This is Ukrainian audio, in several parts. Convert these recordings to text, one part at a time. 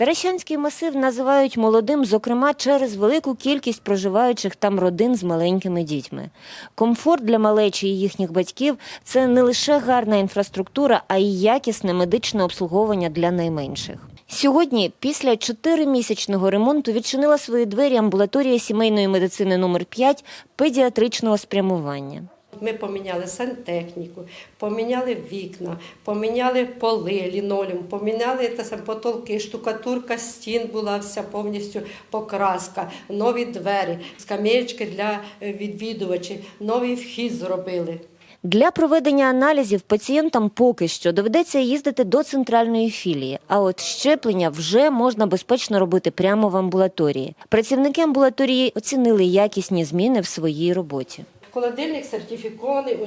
Таращанський масив називають молодим, зокрема через велику кількість проживаючих там родин з маленькими дітьми. Комфорт для малечі і їхніх батьків це не лише гарна інфраструктура, а й якісне медичне обслуговування для найменших. Сьогодні, після чотиримісячного ремонту, відчинила свої двері амбулаторія сімейної медицини номер 5 педіатричного спрямування. Ми поміняли сантехніку, поміняли вікна, поміняли поли, лінолеум, поміняли та сам потолки, штукатурка стін була вся повністю покраска, нові двері, скамеєчки для е, відвідувачів, новий вхід зробили. Для проведення аналізів пацієнтам поки що доведеться їздити до центральної філії, а от щеплення вже можна безпечно робити прямо в амбулаторії. Працівники амбулаторії оцінили якісні зміни в своїй роботі. Холодильник сертифікований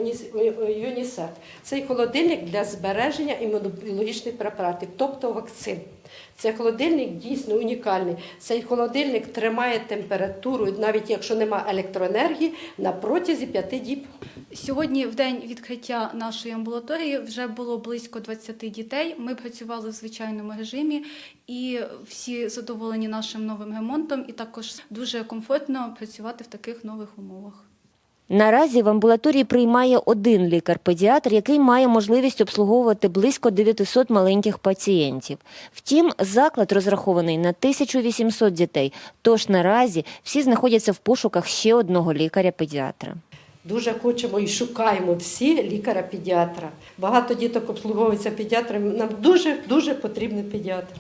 ЮНІСЕФ. Цей холодильник для збереження імунобіологічних препаратів, тобто вакцин. Цей холодильник дійсно унікальний. Цей холодильник тримає температуру, навіть якщо немає електроенергії, на протязі п'яти діб. Сьогодні, в день відкриття нашої амбулаторії, вже було близько 20 дітей. Ми працювали в звичайному режимі, і всі задоволені нашим новим ремонтом. І також дуже комфортно працювати в таких нових умовах. Наразі в амбулаторії приймає один лікар-педіатр, який має можливість обслуговувати близько 900 маленьких пацієнтів. Втім, заклад розрахований на 1800 дітей. Тож наразі всі знаходяться в пошуках ще одного лікаря-педіатра. Дуже хочемо і шукаємо всі лікаря-педіатра. Багато діток обслуговується педіатрами. Нам дуже дуже потрібний педіатр.